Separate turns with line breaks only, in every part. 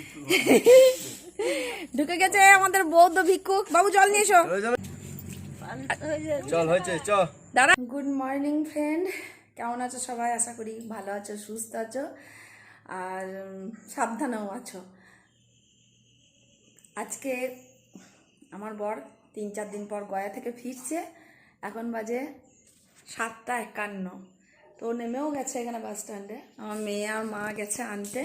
ঢুকে গেছে আমাদের বৌদ্ধ ভিক্ষুক। বাবু জল নিয়ে এসো।
চল হয়েছে চ।
দাঁড়া। গুড মর্নিং ফ্রেন্ড কেমন আছো সবাই? আশা করি ভালো আছো সুস্থ আছো। আর সাবধানেও আছো। আজকে আমার বর তিন চার দিন পর গয়া থেকে ফিরছে। এখন বাজে সাতটা একান্ন। তো নেমেও গেছে এখানে বাস স্ট্যান্ডে। আমার মেয়ে আর মা গেছে আনতে।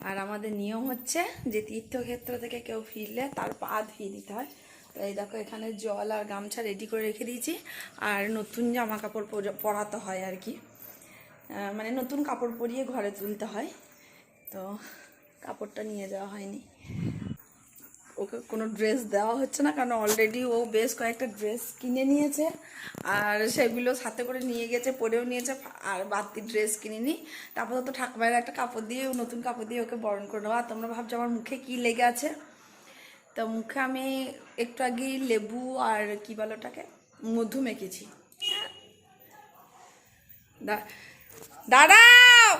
আর আমাদের নিয়ম হচ্ছে যে তীর্থক্ষেত্র থেকে কেউ ফিরলে তার পা ধুয়ে দিতে হয়। তো এই দেখো, এখানে জল আর গামছা রেডি করে রেখে দিয়েছি। আর নতুন জামা কাপড় পরা- পরাতে হয় আর কি। মানে নতুন কাপড় পরিয়ে ঘরে তুলতে হয়। তো কাপড়টা নিয়ে যাওয়া হয়নি। ওকে কোনো ড্রেস দেওয়া হচ্ছে না, কারণ অলরেডি ও বেশ কয়েকটা ড্রেস কিনে নিয়েছে। আর সেগুলো সাথে করে নিয়ে গেছে, পরেও নিয়েছে, আর বাড়তি ড্রেস কিনিনি। তারপর তো ঠাকুমার একটা কাপড় দিয়ে নতুন কাপড় দিয়ে ওকে বরণ করে নেওয়া আর তোমরা ভাবছ আমার মুখে কি লেগে আছে? তো মুখে আমি একটু আগে লেবু আর কি বলো ওটাকে? মধু মেখেছি। দা- দাঁড়াও!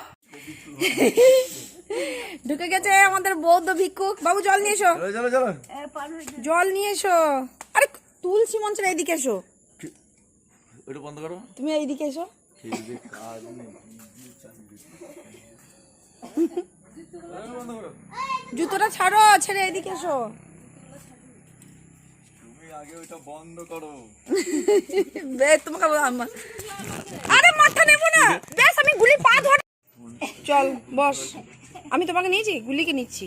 ঢুকে গেছে আমাদের বৌদ্ধ ভিক্ষুক। বাবু জল নিয়ে এসো।
চলো
জল নিয়ে এসো। আরে তুলসী মঞ্চের এইদিকে এসো।
ওটা বন্ধ করো।
তুমি এইদিকে এসো। জুতোটা ছাড়ো ছেড়ে এইদিকে এসো।
আগে বন্ধ করো।
বে তোমাকে বল- আরে মাথা নেব না। বেশ আমি গুলি পা ধর চল বস। আমি তোমাকে নিয়েছি গুলিকে নিচ্ছি।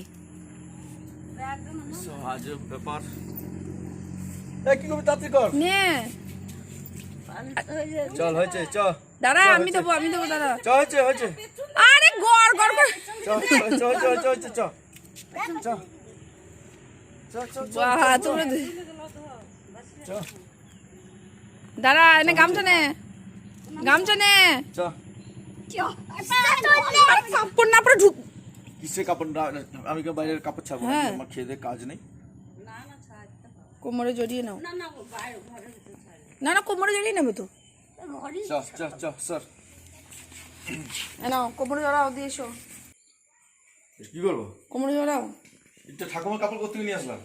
দাঁড়া আমি আমি
চ
আরে
চ চ চ চ
এনে গামছা নে। গামছা নে।
চ।
না ঢুক
কিসে কাপড় না- আমি কি বাইরের কাপড় ছাড়বো না?
হ্যাঁ।
আমার খেয়ে দেয়ে কাজ নেই
কোমরে জড়িয়ে নাও না না কোমরে জড়িয়ে নেবে তো
চ চ চ স্যার
এ নাও কোমরে জড়াও দিয়ে এসো
কি করব?
কোমরে জড়াও
এটা ঠাকুমার কাপড় করতে নিয়ে আসলাম?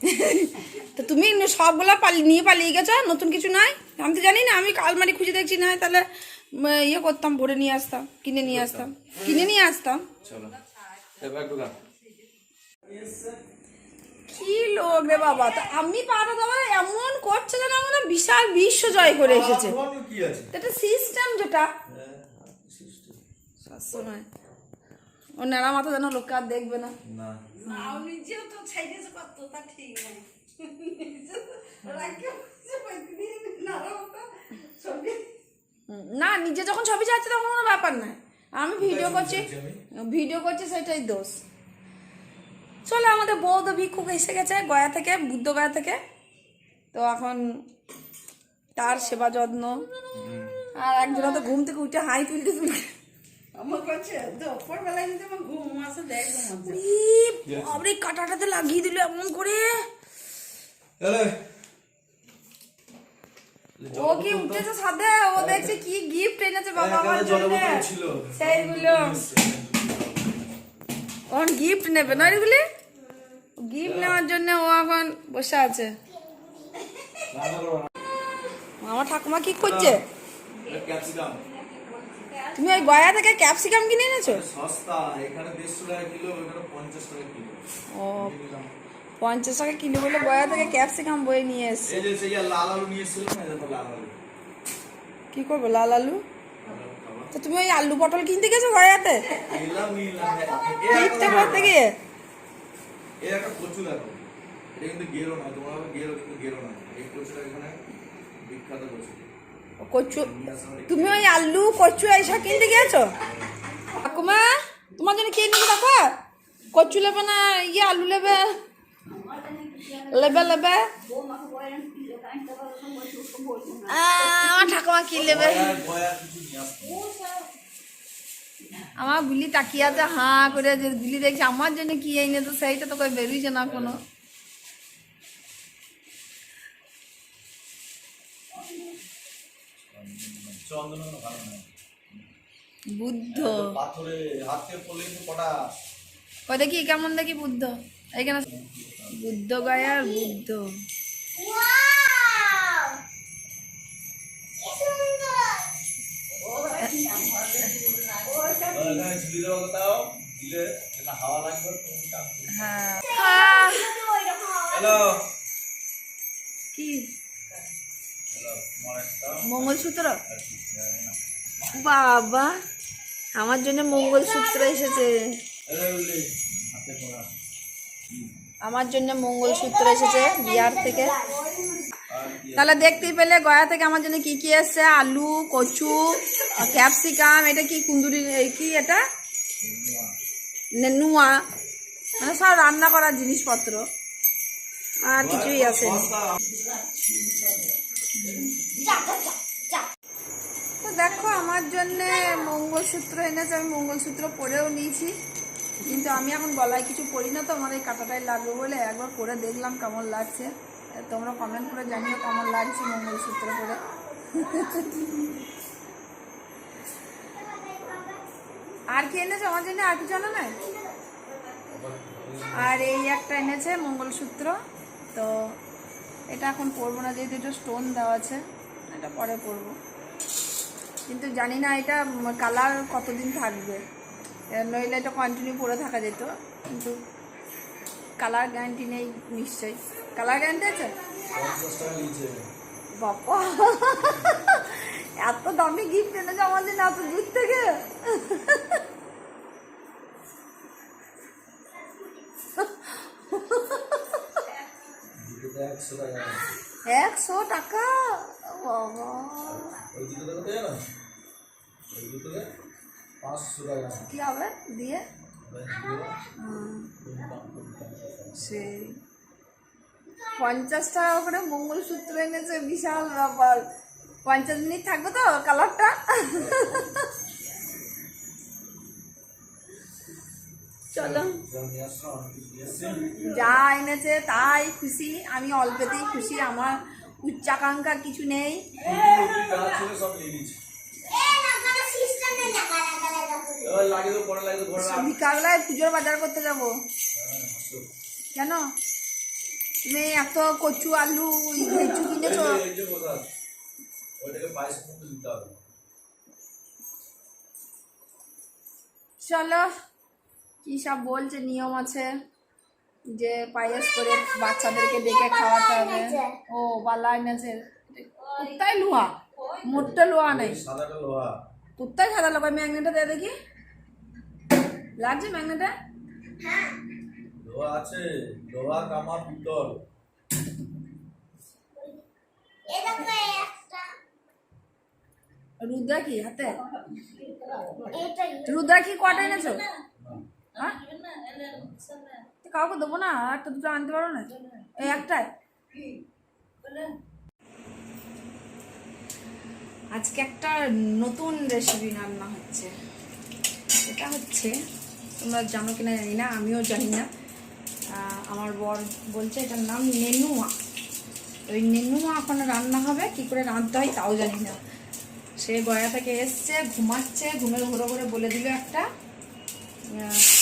তো তুমি সবগুলা পালিয়ে নিয়ে পালিয়ে গেছো নতুন কিছু নাই? আমি তো জানি না আমি আলমারি খুঁজে দেখছি না তাহলে উম, ইয়ে করতাম ভরে নিয়ে আসতাম কিনে নিয়ে আসতাম। কিনে নিয়ে আসতাম।
চলো।
কি লোক রে বাবা? তো আমি পাটা দেওয়া এমন করছে যেন বিশাল বিশ্ব জয় করে এসেছে। এটা সিস্টেম যেটা। ও নেড়া মাথা যেন লোক আর দেখবে না।
না।
নিজে যখন ছবি চাচ্ছে তখন কোনো ব্যাপার নাই। আমি ভিডিও করছি। ভিডিও করছি সেটাই দোষ। চলে আমাদের বৌদ্ধ ভিক্ষুক এসে গেছে গয়া থেকে বুদ্ধ গয়া থেকে। তো এখন তার সেবা যত্ন। আর একজনা তো ঘুম থেকে উঠে হাই তুলতে তুলতে ই, বাবরে কাটাটাতে লাগিয়ে দিল এমন করে। ও কি উঠেছে সাথে? ও দেখছে কি গিফট এনেছে বাবা আমার জন্য। সেইগুলো। গিফট নেবে না এগুলি? গিফট নেওয়ার জন্য ও এখন বসে আছে। আমার ঠাকুমা কি করছে?
ক্যাপসিকাম।
তুমি ওই গয়া থেকে ক্যাপসিকাম কিনে এনেছো?
সস্তা এখানে দেড়শো টাকা কিলো ওখানে টাকা কিলো।
ও। পঞ্চাশ টাকা কিনে বলে বয়া থেকে ক্যাপসিকাম বয়ে নিয়ে এসছে। কি করব লাল আলু? তা তুমি ওই আলু পটল কিনতে গেছো
গড়াতে
ইচ্ছে করতে গিয়ে। তুমি ওই আলু কচু এইসব কিনতে গিয়েছো? কাকুমা তোমার জন্য কে নেবে দেখো? কচু লেবে না ইয়ে আলু লেবে? লেবে লেবে আমার ঠাকুমা কি
আসতে
আমার গুলি তাকিয়ে আছে হাঁ করে যে গুলি দেখছি আমার জন্য কি এনে তো সেইটা তো কই বেরোইছে না কোনো। বুদ্ধ।
পাথরে হাতে পড়লে কটা
ও দেখি কেমন দেখি বুদ্ধ? এখানে বুদ্ধ গায়ার বুদ্ধ। কি? মঙ্গলসূত্র? বাবা আমার জন্য মঙ্গলসূত্র এসেছে। আমার জন্য মঙ্গলসূত্র এসেছে বিহার থেকে। তাহলে দেখতেই পেলে গয়া থেকে আমার জন্য কি কি এসছে? আলু, কচু ক্যাপসিকাম এটা কি কুন্দুরি কি এটা? নেনুয়া। মানে সব রান্না করার জিনিসপত্র। আর কিছুই আছে তো দেখো, আমার জন্য মঙ্গলসূত্র এনেছে, আমি মঙ্গলসূত্র পরেও নিয়েছি। কিন্তু আমি এখন গলায় কিছু পরি না তো, আমার এই কাটাটাই লাগবে বলে একবার পরে দেখলাম কেমন লাগছে। তোমরা কমেন্ট করে জানিও কেমন লাগছে মঙ্গলসূত্র করে আর কি এনেছে? আমার জন্য আর কিছু না আর এই একটা এনেছে মঙ্গলসূত্র। তো এটা এখন পরবো না, যেহেতু এটা স্টোন দেওয়া আছে, এটা পরে পরবো। কিন্তু জানি না এটা কালার কতদিন থাকবে। নইলে এটা কন্টিনিউ পরে থাকা যেত, কিন্তু কালার গ্যারান্টি নেই নিশ্চয়ই। কালার গ্যারান্টি আছে? বাবা! এত দামি গিফট এনেছে আমার জন্য, এত দূর থেকে। একশো টাকা? বাবা! কি হবে দিয়ে সেই পঞ্চাশ টাকা করে মঙ্গলসূত্র এনেছে বিশাল ব্যাপার পঞ্চাশ মিনিট থাকবে তো কালারটা চলো। যা এনেছে তাই খুশি আমি অল্পেতেই খুশি আমার উচ্চাকাঙ্ক্ষা কিছু নেই
রুটি যা ছিল সব নিয়ে নিয়েছি। এবার লাগিয়ে দেবো, পরে লাগিয়ে দেবো, ঘরে রাখ।
বিকালবেলায় পুজোর বাজার করতে যাব। কেন? তুমি এত কচু আলু ঘেঁচু কিনেছো। চলো কি সব বলছে নিয়ম আছে যে পায়েস করে বাচ্চাদেরকে ডেকে খাওয়াতে হবে। ও বালা এনেছে কোথায় লোহা মোটটা লোহা নেই। কোথায় সাদা লোহা। ম্যাগনেটটা দিয়ে দেখি। লাগছে ম্যাগনেটটা
লোহা আছে লোহা কামা পিতল।
রুদ্রা কি হাতে? রুদ্রা কি কটা এনেছো? হ্যাঁ? তো কাউকে দেবো না আর একটা দুটো আনতে পারো না। এই একটাই। আজকে একটা নতুন রেসিপি রান্না হচ্ছে। এটা হচ্ছে তোমরা জানো কিনা জানি না, আমিও জানি না। আমার বর বলছে, এটার নাম নেনুয়া। ওই নেনুয়া এখন রান্না হবে, কি করে রাঁধতে হয় তাও জানি না। সে গয়া থেকে এসছে, ঘুমাচ্ছে, ঘুমের ঘুরে ঘুরে বলে দিল একটা।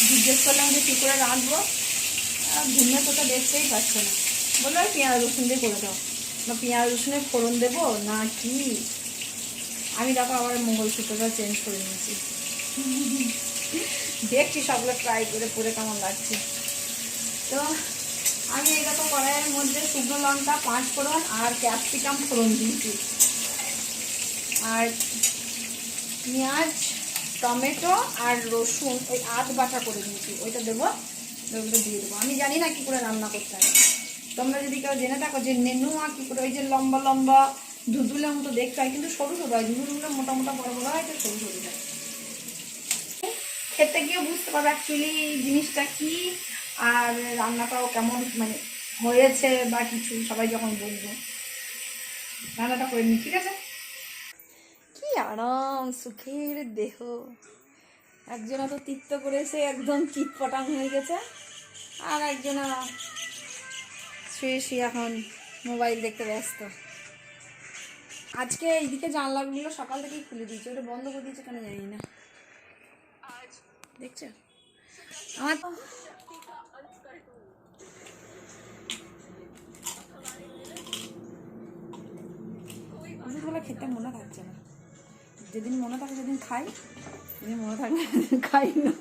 জিজ্ঞেস করলাম যে কী করে রাঁধবো? ঘুমে তো দেখতেই পাচ্ছে না। বলল পেঁয়াজ, রসুন দিয়ে করে দাও। না পেঁয়াজ, রসুনের ফোড়ন দেবো? না কি? আমি দেখো, আবার মঙ্গলসূত্রটা চেঞ্জ করে নিয়েছি। দেখছি, সবগুলো ট্রাই করে পরে কেমন লাগছে। তো আমি তো কড়াইয়ের মধ্যে শুকনো লঙ্কা, পাঁচ ফোড়ন আর ক্যাপসিকাম ফোড়ন দিয়েছি। আর পেঁয়াজ, টমেটো আর রসুন, ওই আধ বাটা করে দিয়েছি। ওইটা দেবো, ওইগুলো দিয়ে দেবো। আমি জানি না কী করে রান্না করতে হবে তোমরা যদি কেউ জেনে থাকো যে নেনুয়া কী করে, ওই যে লম্বা লম্বা ধুধুলের মতো দেখতে হয়, কিন্তু সরু সরু হয়। ধুধুলগুলো মোটা মোটা বড় বড় হয়, তো সরু সরু হয়। খেতে গিয়ে বুঝতে পারবে অ্যাকচুয়ালি জিনিসটা কি আর রান্নাটাও কেমন মানে হয়েছে বা কিছু, সবাই যখন বলব। রান্নাটা করে ঠিক আছে? কি আরাম, সুখের দেহ। একজনা তো তীর্থ করেছে, একদম চিটপটাং হয়ে গেছে। আর একজনা শুয়ে শুয়ে এখন মোবাইল দেখতে ব্যস্ত। আজকে এইদিকে জানলাগুলো সকাল থেকেই খুলে দিয়েছে, ওটা বন্ধ করে দিয়েছে কেন জানি না। দেখছ? আমার ওষুধগুলো খেতে মনে থাকছে না। যেদিন মনে থাকে সেদিন খাই, যেদিন মনে থাকে সেদিন খাই না।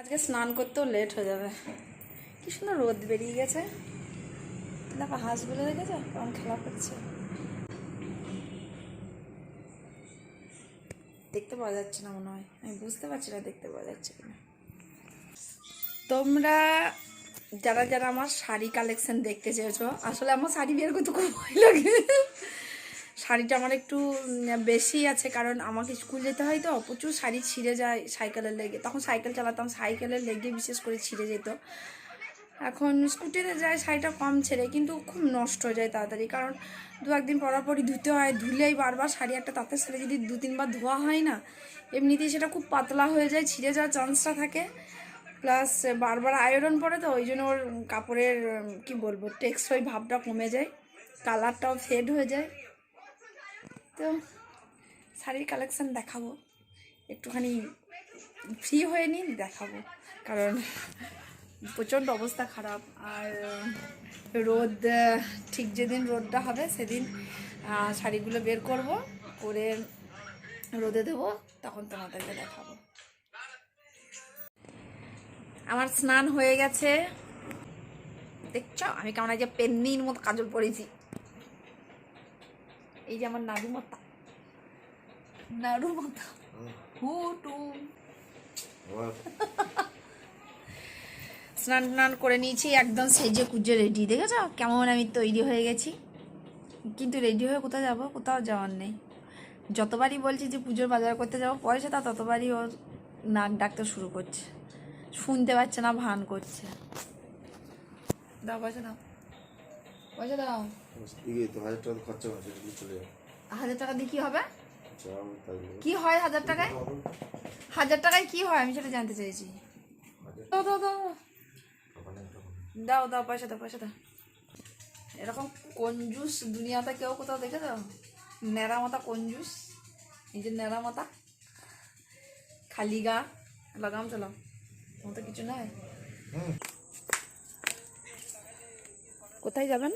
আজকে স্নান করতেও লেট হয়ে যাবে। কি সুন্দর রোদ বেরিয়ে গেছে। দেখো হাঁসগুলো দেখেছ কেমন খেলা করছে। দেখতে পাওয়া যাচ্ছে না মনে হয়। আমি বুঝতে পারছি না দেখতে পাওয়া যাচ্ছে কিনা। তোমরা যারা যারা আমার শাড়ি কালেকশন দেখতে চেয়েছো, আসলে আমার শাড়ি বের করতে খুব ভয় লাগে। শাড়িটা আমার একটু বেশি আছে কারণ আমাকে স্কুল যেতে হয় তো, প্রচুর শাড়ি ছিঁড়ে যায় সাইকেলের লেগে। তখন সাইকেল চালাতাম, সাইকেলের লেগে বিশেষ করে ছিঁড়ে যেত। এখন স্কুটিতে যায় শাড়িটা কম ছেড়ে, কিন্তু খুব নষ্ট হয়ে যায় তাড়াতাড়ি। কারণ দু একদিন পরার পরই ধুতে হয়, ধুলেই বারবার শাড়ি একটা তাঁতের শাড়ি যদি দু তিনবার ধোয়া হয় না, এমনিতেই সেটা খুব পাতলা হয়ে যায়, ছিঁড়ে যাওয়ার চান্সটা থাকে। প্লাস বারবার আয়রন পরে তো ওই জন্য ওর কাপড়ের, কি বলব টেক্সটাই ভাবটা কমে যায়, কালারটাও ফেড হয়ে যায়। তো শাড়ির কালেকশান দেখাবো। একটুখানি ফ্রি হয়ে নিই, দেখাবো। কারণ প্রচণ্ড অবস্থা খারাপ। আর রোদ ঠিক যেদিন রোদটা হবে সেদিন শাড়িগুলো বের করব করে রোদে দেবো তখন তোমাদেরকে দেখাবো। আমার স্নান হয়ে গেছে। দেখছ? আমি কেমন যে পেন্নির মতো কাজল পরেছি। এই যে আমার নাড়ু মাতা নাড়ু মাতা হুটু স্নান টান করে নিয়েছি একদম সেজে কুজে রেডি দেখেছ? কেমন আমি তৈরি হয়ে গেছি। কিন্তু রেডি হয়ে কোথাও যাব? কোথাও যাওয়ার নেই। যতবারই বলছি যে পুজোর বাজার করতে যাব পয়সা তা ততবারই ওর নাক ডাকতে শুরু করছে। শুনতে পাচ্ছে না ভান করছে। দাও পয়সা দাও। পয়সা দাও।
হাজার টাকা খরচা চলে
হাজার টাকা দিয়ে কি হবে? কি হয় হাজার টাকায়? হাজার টাকায় কি হয়? আমি সেটা জানতে চাইছি। দাও দাও পয়সা দাও পয়সা দাও। এরকম কঞ্জুস দুনিয়াতে কেউ কোথাও দেখে দাও? ন্যাড়া মাথা কঞ্জুস এই যে ন্যাড়া মাথা খালি গা। লাগাম চলাম তোমার তো কিছু নাই। কোথায় যাবেন?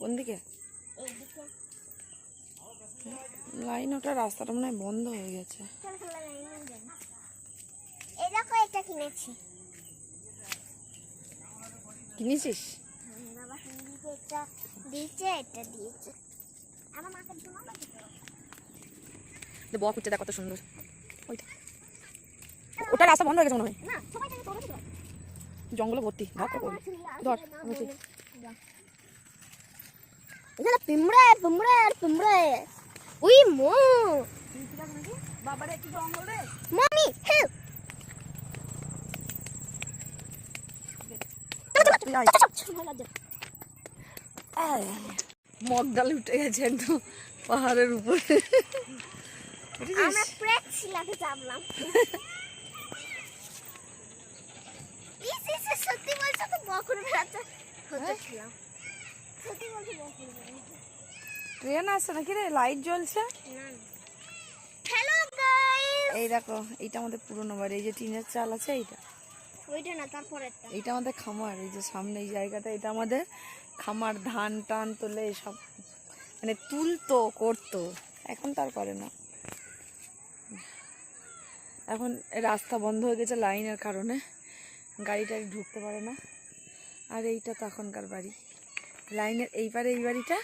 কোন দিকে? লাইন ওটা রাস্তাটা মনে হয় বন্ধ হয়ে গেছে।
এই দেখো এটা কিনেছি
কিনেছিস
বাবা হিন্দিতে এটা দিয়েছে এটা দিয়েছে আমার মাকে জন্য
যে বক উঠছে দেখ কত সুন্দর। ওইটা ওটা রাস্তা বন্ধ হয়ে গেছে মনে হয়। জঙ্গলে ভর্তি। ধর।
এখানে পিমড়ে পিমড়ে আর পিমড়ে। উই মো।
বাবারে কি জঙ্গল রে?
মমি হেল্প
মগ ডাল উঠে গেছে একদম পাহাড়ের উপরে।
আমরা প্রেক শিলাতে চাপলাম ইস ইস ইস, সত্যি বলছো তো বকুর বেড়াতে হতে সত্যি বলছো বকুর
ট্রেন আসছে নাকি রে? লাইট জ্বলছে? এই দেখো এইটা আমাদের পুরোনো বাড়ি এই যে টিনের চাল আছে এইটা।
ওইটা না তারপরেরটা।
এইটা আমাদের খামার এই যে সামনে এই জায়গাটা এটা আমাদের খামার ধান টান তোলে এসব মানে তুলতো করতো। এখন তার করে না। এখন রাস্তা বন্ধ হয়ে গেছে লাইনের কারণে গাড়ি টাড়ি ঢুকতে পারে না। আর এইটা তো এখনকার বাড়ি। লাইনের এই পারে এই বাড়িটা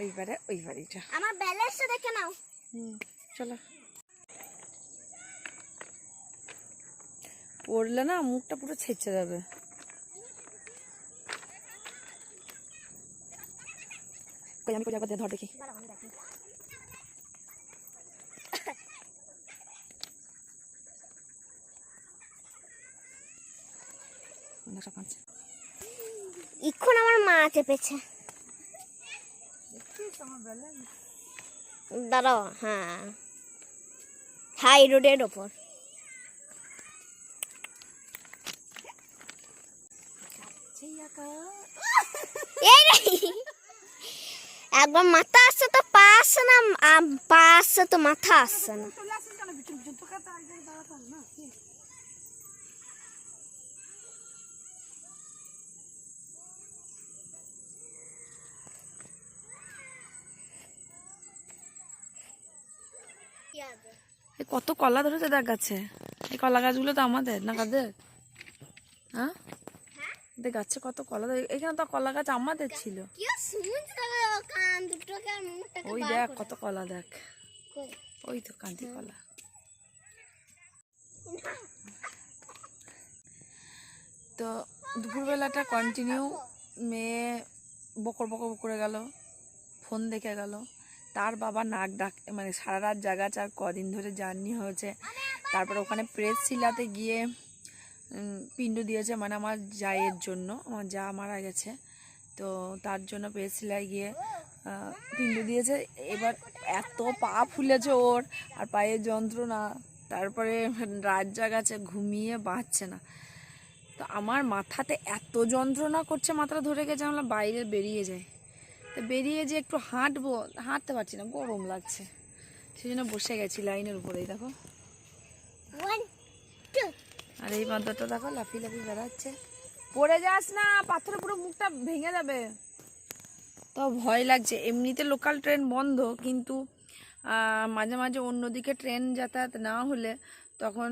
ওই পারে ওই বাড়িটা।
আমার ব্যালেন্সটা দেখে নাও।
হুম চলো। পড়লে না মুখটা পুরো ছেঁচে যাবে। আমি কোথায় ধর দেখি।
ইক্ষণ আমার মা চেপেছে। দাঁড়াও হ্যাঁ। হাই রোডের ওপর এই রে একবার মাথা আসছে তো পা আসছে না আম, পা আসছে তো মাথা আসছে না
কত কলা ধরেছে দেখ গাছে? এই কলা গাছগুলো তো আমাদের না কাদের? হ্যাঁ? দেখ গাছে কত কলা এখানে তো কলা গাছ আমাদের ছিল।
আর
ওই দেখ কত কলা দেখ। ওই তো কান্তি কলা। তো দুপুরবেলাটা কন্টিনিউ মেয়ে বকর বকর করে গেল ফোন দেখে গেল। তার বাবা নাক ডাক মানে সারা রাত জাগা চার কদিন ধরে জার্নি হয়েছে। তারপর ওখানে প্রেস শিলাতে গিয়ে পিণ্ড দিয়েছে মানে আমার জায়ের জন্য, আমার যা মারা গেছে। তো তার জন্য শিলায় গিয়ে পিণ্ড দিয়েছে। এবার এত পা ফুলেছে ওর, আর পায়ের যন্ত্রণা, তারপরে রাত জাগাচ্ছে, ঘুমিয়ে বাঁচছে না। তো আমার মাথাতে এত যন্ত্রণা করছে, মাথাটা ধরে গেছে, আমরা বাইরে বেরিয়ে যাই। তো বেরিয়ে যে একটু হাঁটবো, হাঁটতে পারছি না, গরম লাগছে। সেই জন্য বসে গেছি লাইনের উপরেই, দেখো. আর এই বাঁদরটা দেখো লাফি লাফি বেড়াচ্ছে। পড়ে যাস না, পাথরে পুরো মুখটা ভেঙে যাবে। তো ভয় লাগছে। এমনিতে লোকাল ট্রেন বন্ধ, কিন্তু মাঝে মাঝে অন্যদিকে ট্রেন যাতায়াত না হলে তখন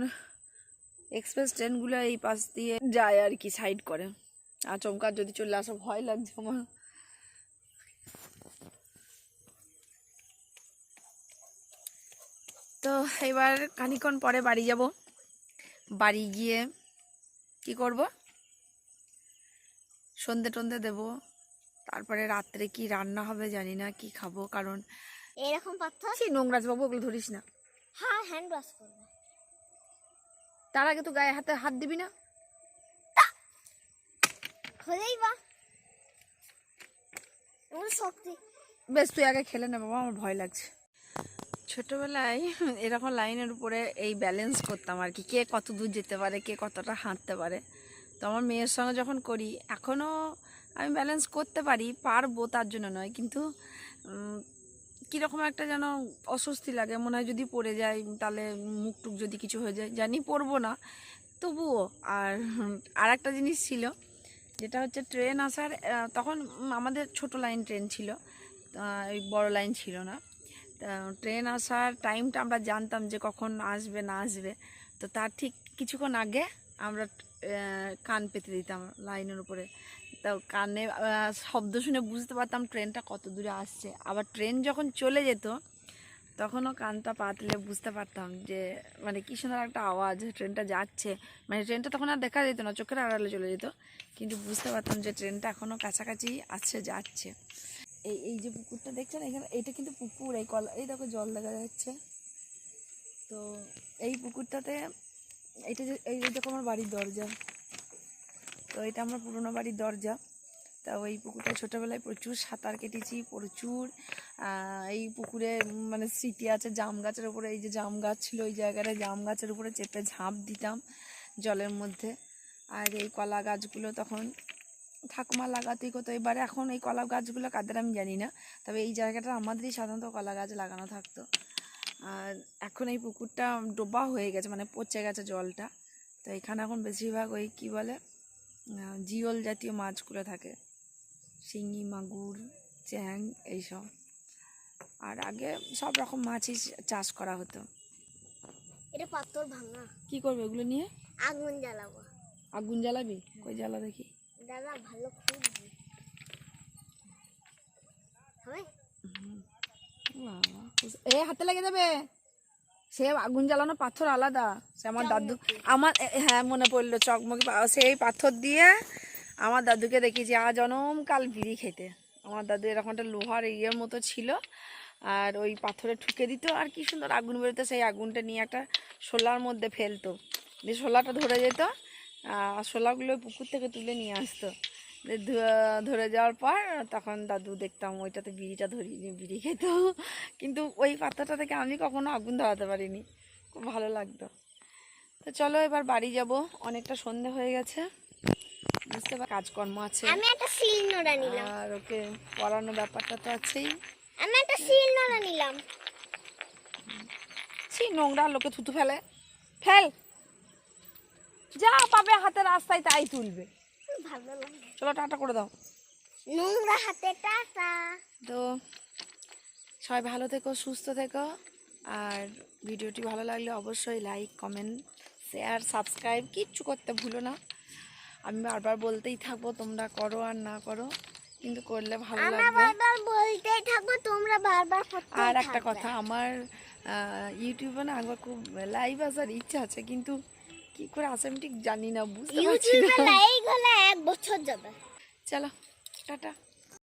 এক্সপ্রেস ট্রেনগুলো এই পাশ দিয়ে যায় আর কি সাইড করে। আর আচমকা যদি চলে আসা, ভয় লাগছে আমার। তো এবার খানিক্ষণ পরে বাড়ি যাব। বাড়ি গিয়ে কি করব? সন্ধে টন্ধে দেব। তারপরে রাত্রে কি রান্না হবে জানি না কি খাব কারণ
এরকম পাথর
সেই ওগুলো ধরিস না।
হ্যাঁ হ্যান্ড ওয়াশ করবে।
তার আগে তো গায়ে হাতে হাত দিবি না।
হলেই বা। এমন শক্তি।
বেশ তুই আগে খেলে নে বাবা আমার ভয় লাগছে। ছোটবেলায় এরকম লাইনের উপরে এই ব্যালেন্স করতাম আর কি। কে কত দূর যেতে পারে, কে কতটা হাঁটতে পারে। তো আমার মেয়ের সঙ্গে যখন করি এখনও আমি ব্যালেন্স করতে পারি, পারব তার জন্য নয়, কিন্তু কীরকম একটা যেন অস্বস্তি লাগে, মনে হয় যদি পড়ে যায় তাহলে মুখ টুক যদি কিছু হয়ে যায়, জানি পড়ব না। তবুও, আর আর একটা জিনিস ছিল, যেটা হচ্ছে ট্রেন আসার তখন আমাদের ছোট লাইন ট্রেন ছিল এই বড় লাইন ছিল না। ট্রেন আসার টাইমটা আমরা জানতাম যে কখন আসবে, না আসবে। তো তার ঠিক কিছুক্ষণ আগে আমরা কান পেতে দিতাম লাইনের উপরে। তো কানে শব্দ শুনে বুঝতে পারতাম ট্রেনটা কত দূরে আসছে। আবার ট্রেন যখন চলে যেত, তখনও কানটা পাতলে বুঝতে পারতাম যে মানে কী সুন্দর একটা আওয়াজ ট্রেনটা যাচ্ছে। মানে ট্রেনটা তখন আর দেখা যেত না, চোখের আড়ালে চলে যেত। কিন্তু বুঝতে পারতাম যে ট্রেনটা এখনও কাছাকাছি আসছে, যাচ্ছে। এই এই যে পুকুরটা দেখছেন, এখানে এটা কিন্তু পুকুর, এই কলা, এই দেখো জল দেখা যাচ্ছে। তো এই পুকুরটাতে, এটা যে, এই দেখো আমার বাড়ির দরজা। তো এটা আমার পুরনো বাড়ির দরজা। তা ওই পুকুরটা ছোটোবেলায় প্রচুর সাঁতার কেটেছি, প্রচুর এই পুকুরে মানে স্মৃতি আছে, জাম গাছের উপরে, এই যে জাম গাছ ছিল ওই জায়গাটায় জাম গাছের উপরে চেপে ঝাঁপ দিতাম জলের মধ্যে। আর এই কলা গাছগুলো তখন ঠাকুমা লাগাতেই কত এবারে এখন এই কলা গাছগুলো কাদের আমি জানি না তবে এই জায়গাটা আমাদেরই সাধারণত কলা গাছ লাগানো থাকতো। আর এখন এই পুকুরটা ডোবা হয়ে গেছে মানে পচে গেছে জলটা। তো এখানে এখন বেশিরভাগ ওই কী বলে জিওল জাতীয় মাছগুলো থাকে। শিঙি মাগুর চ্যাং এইসব। আর আগে সব রকম মাছই চাষ করা হতো।
এটা পাথর ভাঙা।
কি করবে এগুলো নিয়ে?
আগুন জ্বালাবো।
আগুন জ্বালাবি? কই জ্বালা দেখি।
দাদা ভালো খুঁজবি
এ হাতে লেগে যাবে। সে আগুন জ্বালানো পাথর আলাদা। সে আমার দাদু আমার হ্যাঁ মনে পড়ল চকমকি সেই পাথর দিয়ে আমার দাদুকে দেখেছি। আজ কাল বিড়ি খেতে। আমার দাদু এরকম একটা লোহার ইয়ের মতো ছিল। আর ওই পাথরে ঠুকে দিত। আর কি সুন্দর আগুন বেরোতো। সেই আগুনটা নিয়ে একটা শোলার মধ্যে ফেলতো। দিয়ে শোলাটা ধরে যেত। শোলাগুলো পুকুর থেকে তুলে নিয়ে আসতো। ধরে যাওয়ার পর তখন দাদু দেখতাম ওইটাতে বিড়িটা ধরিয়ে নিয়ে বিড়ি খেত। কিন্তু ওই পাত্রটা থেকে আমি কখনো আগুন ধরাতে পারিনি। খুব ভালো লাগতো। তো চলো এবার বাড়ি যাব। অনেকটা সন্ধে হয়ে গেছে। বুঝতে পার কাজকর্ম আছে।
আমি একটা নোড়া নিলাম।
আর ওকে পড়ানো ব্যাপারটা তো আছেই।
আমি একটা শিল নোড়া নিলাম।
ছি নোংরা লোকে থুতু ফেলে। ফেল! যা পাবে হাতে রাস্তায় তাই তুলবে।
ভালো লাগে।
চলো টাটা করে দাও।
নোংরা হাতে টাটা।
তো সবাই ভালো থেকো সুস্থ থেকো। আর ভিডিওটি ভালো লাগলে অবশ্যই লাইক কমেন্ট শেয়ার সাবস্ক্রাইব কিচ্ছু করতে ভুলো না। আমি বারবার বলতেই থাকব তোমরা করো আর না করো কিন্তু করলে ভালো লাগবে।
বলতেই থাকব তোমরা বারবার
আর একটা কথা আমার ইউটিউবে না একবার খুব লাইভ আসার ইচ্ছা আছে কিন্তু কি করে আসে আমি ঠিক জানি না বুঝতে পারছি না।
এক বছর যাবে।
চলো টাটা।